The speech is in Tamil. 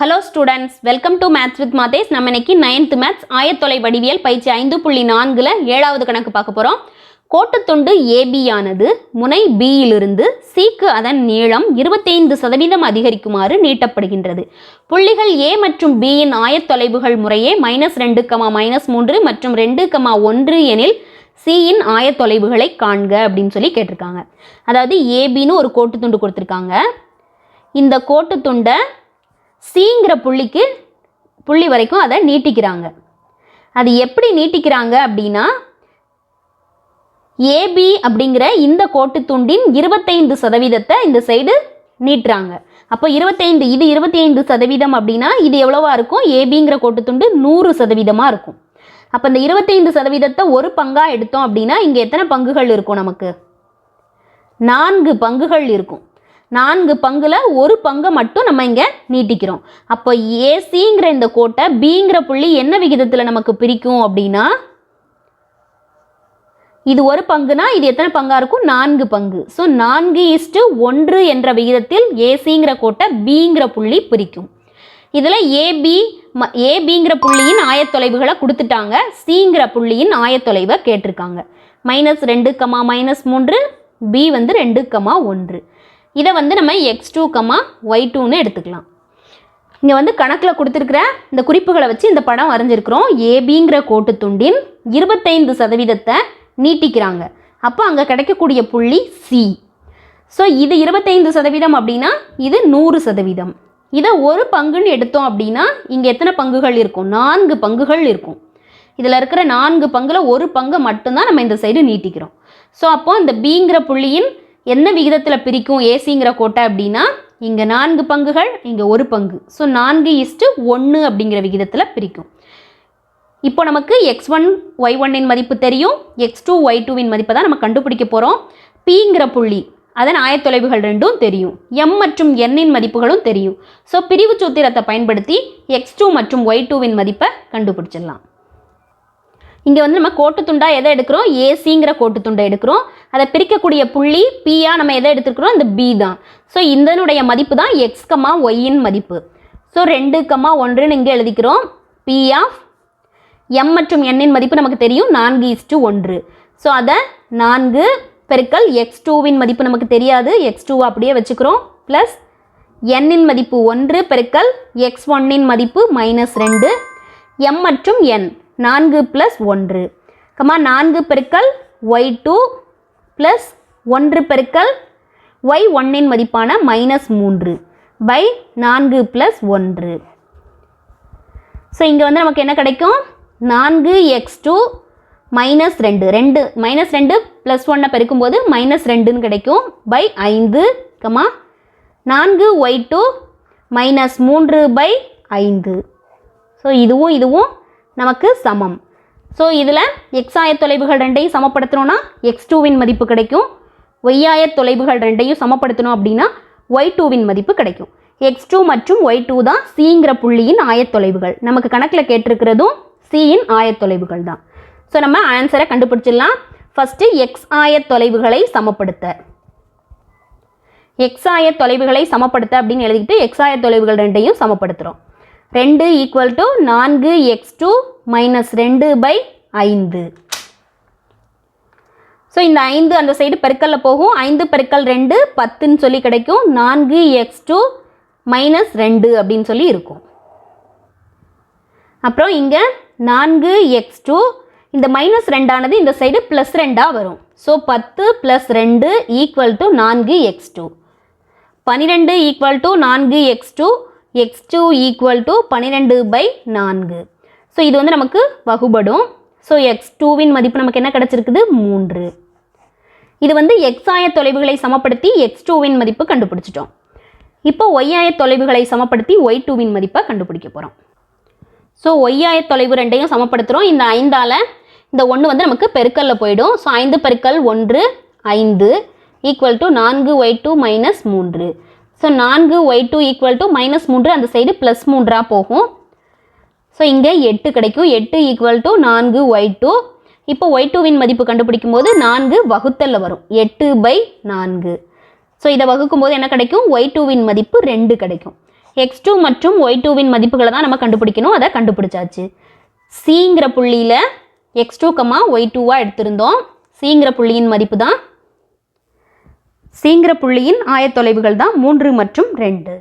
Hello students welcome to maths with Mathesh நம்ம இன்னைக்கு நைன்த் மேத்ஸ் ஆயத்தொலை வடிவியல் பயிற்சி ஐந்து புள்ளி நான்கில் ஏழாவது கணக்கு பார்க்க போகிறோம் கோட்டுத்துண்டு ஏபியானது முனை பியிலிருந்து சிக்கு அதன் நீளம் இருபத்தைந்து சதவீதம் அதிகரிக்குமாறு நீட்டப்படுகின்றது. புள்ளிகள் ஏ மற்றும் பியின் ஆயத்தொலைவுகள் முறையே மைனஸ் ரெண்டு கமா மைனஸ் மூன்று மற்றும் ரெண்டு கமா ஒன்று எனில் சியின் ஆயத்தொலைவுகளை காண்க அப்படின்னு சொல்லி கேட்டிருக்காங்க. அதாவது ஏபின்னு ஒரு கோட்டுத்துண்டு கொடுத்துருக்காங்க. இந்த கோட்டுத்துண்டை சிங்கிற புள்ளிக்கு புள்ளி வரைக்கும் அதை நீட்டிக்கிறாங்க. அது எப்படி நீட்டிக்கிறாங்க அப்படின்னா ஏபி அப்படிங்கிற இந்த கோட்டுத்துண்டின் இருபத்தைந்து சதவீதத்தை இந்த சைடு நீட்டுறாங்க. அப்போ இருபத்தைந்து இது இருபத்தி ஐந்து சதவீதம் அப்படின்னா இது எவ்வளவா இருக்கும்? ஏபிங்கிற கோட்டுத்துண்டு நூறு சதவீதமாக இருக்கும். அப்போ இந்த இருபத்தைந்து சதவீதத்தை ஒரு பங்காக எடுத்தோம் அப்படின்னா இங்கே எத்தனை பங்குகள் இருக்கும் நமக்கு? நான்கு பங்குகள் இருக்கும். நான்கு பங்கில் ஒரு பங்கை மட்டும் நம்ம இங்கே நீட்டிக்கிறோம். அப்போ ஏசிங்கிற இந்த கோட்டை பிங்கிற புள்ளி என்ன விகிதத்தில் நமக்கு பிரிக்கும் அப்படின்னா இது ஒரு பங்குனா இது எத்தனை பங்காக இருக்கும்? நான்கு பங்கு. ஸோ நான்கு இஸ்டு ஒன்று என்ற விகிதத்தில் ஏசிங்கிற கோட்டை பிங்கிற புள்ளி பிரிக்கும். இதில் ஏபி ம ஏபிங்கிற புள்ளியின் ஆயத்தொலைவுகளை கொடுத்துட்டாங்க. சிங்கிற புள்ளியின் ஆயத்தொலைவை கேட்டிருக்காங்க. மைனஸ் ரெண்டு கமா மைனஸ் மூன்று பி வந்து ரெண்டு கமா ஒன்று. இதை வந்து நம்ம எக்ஸ் டூ கம்மா ஒய் டூன்னு எடுத்துக்கலாம். இங்கே வந்து கணக்கில் கொடுத்துருக்கிற இந்த குறிப்புகளை வச்சு இந்த படம் வரைஞ்சிருக்கிறோம். ஏபிங்கிற கோட்டுத்துண்டின் இருபத்தைந்து சதவீதத்தை நீட்டிக்கிறாங்க. அப்போ அங்கே கிடைக்கக்கூடிய புள்ளி சி ஸோ இது இருபத்தைந்து சதவீதம் அப்படின்னா இது நூறு சதவீதம். இதை ஒரு பங்குன்னு எடுத்தோம் அப்படின்னா இங்கே எத்தனை பங்குகள் இருக்கும்? நான்கு பங்குகள் இருக்கும். இதில் இருக்கிற நான்கு பங்குல ஒரு பங்கை மட்டும்தான் நம்ம இந்த சைடு நீட்டிக்கிறோம். ஸோ அப்போது இந்த பிங்கிற புள்ளியின் என்ன விகிதத்தில் பிரிக்கும் ஏசிங்கிற கோட்டை அப்படின்னா இங்கே நான்கு பங்குகள் இங்கே ஒரு பங்கு. ஸோ நான்கு இஸ்டு ஒன்று அப்படிங்கிற விகிதத்தில் பிரிக்கும். இப்போ நமக்கு எக்ஸ் ஒன் ஒய் ஒன்னின் மதிப்பு தெரியும். எக்ஸ் டூ ஒய் டூவின் மதிப்பை தான் நம்ம கண்டுபிடிக்க போகிறோம் பிங்கிற புள்ளி அதன் ஆயத்தொலைவுகள் ரெண்டும் தெரியும். எம் மற்றும் என்னின் மதிப்புகளும் தெரியும். ஸோ பிரிவு சூத்திரத்தை பயன்படுத்தி எக்ஸ் டூ மற்றும் ஒய் டூவின் மதிப்பை கண்டுபிடிச்சிடலாம். இங்கே வந்து நம்ம கோட்டுத்துண்டா எதை எடுக்கிறோம்? ஏசிங்கிற கோட்டுத்துண்டை எடுக்கிறோம். அதை பிரிக்கக்கூடிய புள்ளி பியாக நம்ம எதை எடுத்துருக்கிறோம்? இந்த பி தான். ஸோ இதனுடைய மதிப்பு தான் எக்ஸ் கமா ஒய்யின் மதிப்பு. ஸோ ரெண்டு கமா ஒன்றுன்னு இங்கே எழுதிக்கிறோம். பி ஆஃப் எம் மற்றும் எண்ணின் மதிப்பு நமக்கு தெரியும். நான்கு இஸ்டு ஒன்று. ஸோ அதை நான்கு பெருக்கல் எக்ஸ் டூவின் மதிப்பு நமக்கு தெரியாது. எக்ஸ் டூ அப்படியே வச்சுக்கிறோம். ப்ளஸ் எண்ணின் மதிப்பு ஒன்று பெருக்கல் எக்ஸ் ஒன்னின் மதிப்பு மைனஸ் ரெண்டு. எம் மற்றும் என் நான்கு ப்ளஸ் ஒன்று. கமா நான்கு பெருக்கல் ஒய் டூ ப்ளஸ் ஒன்று பெருக்கல் ஒய் ஒன்னின் மதிப்பான மைனஸ் மூன்று பை நான்கு ப்ளஸ் ஒன்று. ஸோ இங்கே வந்து நமக்கு என்ன கிடைக்கும்? நான்கு எக்ஸ் டூ மைனஸ் ரெண்டு. ரெண்டு மைனஸ் ரெண்டு ப்ளஸ் ஒன்னை பெருக்கும்போது மைனஸ் ரெண்டுன்னு கிடைக்கும் பை ஐந்து. கமா நான்கு ஒய் டூ மைனஸ் மூன்று பை ஐந்து. ஸோ இதுவும் இதுவும் நமக்கு சமம். ஸோ இதில் எக்ஸ் ஆயத்தொலைவுகள் ரெண்டையும் சமப்படுத்தணும்னா எக்ஸ் டூவின் மதிப்பு கிடைக்கும். ஒய்யாய தொலைவுகள் ரெண்டையும் சமப்படுத்தணும் அப்படின்னா ஒய் டூவின் மதிப்பு கிடைக்கும். எக்ஸ் டூ மற்றும் ஒய் டூ தான் சிங்கிற புள்ளியின் ஆயத்தொலைவுகள் நமக்கு கணக்கில் கேட்டிருக்கிறதும் சியின் ஆயத்தொலைவுகள் தான். ஸோ நம்ம ஆன்சரை கண்டுபிடிச்சிடலாம். ஃபஸ்ட்டு எக்ஸ் ஆயத்தொலைவுகளை சமப்படுத்த. எக்ஸ் ஆயத்தொலைவுகளை சமப்படுத்த அப்படின்னு எழுதிக்கிட்டு எக்ஸ் ஆயத்தொலைவுகள் ரெண்டையும் சமப்படுத்துகிறோம் ரெண்டு ஈக்குவல் டு நான்கு எக்ஸ் டூ மைனஸ் ரெண்டு பை ஐந்து. ஸோ இந்த ஐந்து அந்த சைடு பெருக்கல்ல போகும். ஐந்து பெருக்கல் ரெண்டு பத்துன்னு சொல்லி கிடைக்கும். நான்கு எக்ஸ் டூ மைனஸ் ரெண்டு அப்படின்னு சொல்லி இருக்கும். அப்புறம் இங்கே நான்கு எக்ஸ் டூ இந்த மைனஸ் ரெண்டானது இந்த சைடு ப்ளஸ் ரெண்டாக வரும். ஸோ பத்து ப்ளஸ் ரெண்டு ஈக்குவல் டு நான்கு எக்ஸ் டூ பன்னிரெண்டு ஈக்குவல் டு நான்கு x two x two equal to பன்னிரெண்டு பை நான்கு. ஸோ இது வந்து நமக்கு வகுபடும். ஸோ எக்ஸ் டூவின் மதிப்பு நமக்கு என்ன கிடச்சிருக்குது? மூன்று. இது வந்து எக்ஸ் ஆய தொலைவுகளை சமப்படுத்தி எக்ஸ் டூவின் மதிப்பு கண்டுபிடிச்சிட்டோம். இப்போ ஒய் ஆய தொலைவுகளை சமப்படுத்தி ஒய் டூவின் மதிப்பை கண்டுபிடிக்க போகிறோம் ஸோ ஒய் ஆய தொலைவு ரெண்டையும் சமப்படுத்துகிறோம் இந்த ஐந்தால் இந்த ஒன்று வந்து நமக்கு பெருக்கல்ல போயிடும். ஸோ ஐந்து பெருக்கல் ஒன்று ஐந்து ஈக்குவல் டு நான்கு ஒய் டூ மைனஸ் மூன்று. ஸோ நான்கு y two equal to minus மூன்று அந்த சைடு ப்ளஸ் மூன்றாக போகும். ஸோ இங்கே எட்டு கிடைக்கும். எட்டு ஈக்குவல் டு நான்கு ஒய் டூ இப்போ ஒய் டூவின் மதிப்பு கண்டுபிடிக்கும் போது நான்கு வகுத்தலில் வரும். எட்டு பை நான்கு. ஸோ இதை வகுக்கும் போது என்ன கிடைக்கும்? ஒய் டூவின் மதிப்பு ரெண்டு கிடைக்கும். எக்ஸ் டூ மற்றும் ஒய் டூவின் மதிப்புகளை தான் நம்ம கண்டுபிடிக்கணும். அதை கண்டுபிடிச்சாச்சு. சிங்கிற புள்ளியில் எக்ஸ் டூ கம்மா ஒய் டூவாக எடுத்திருந்தோம். சிங்கிற புள்ளியின் மதிப்பு தான் சீங்கிர புள்ளியின் ஆயத்தொலைவுகள் தான் மூன்று மற்றும் ரெண்டு.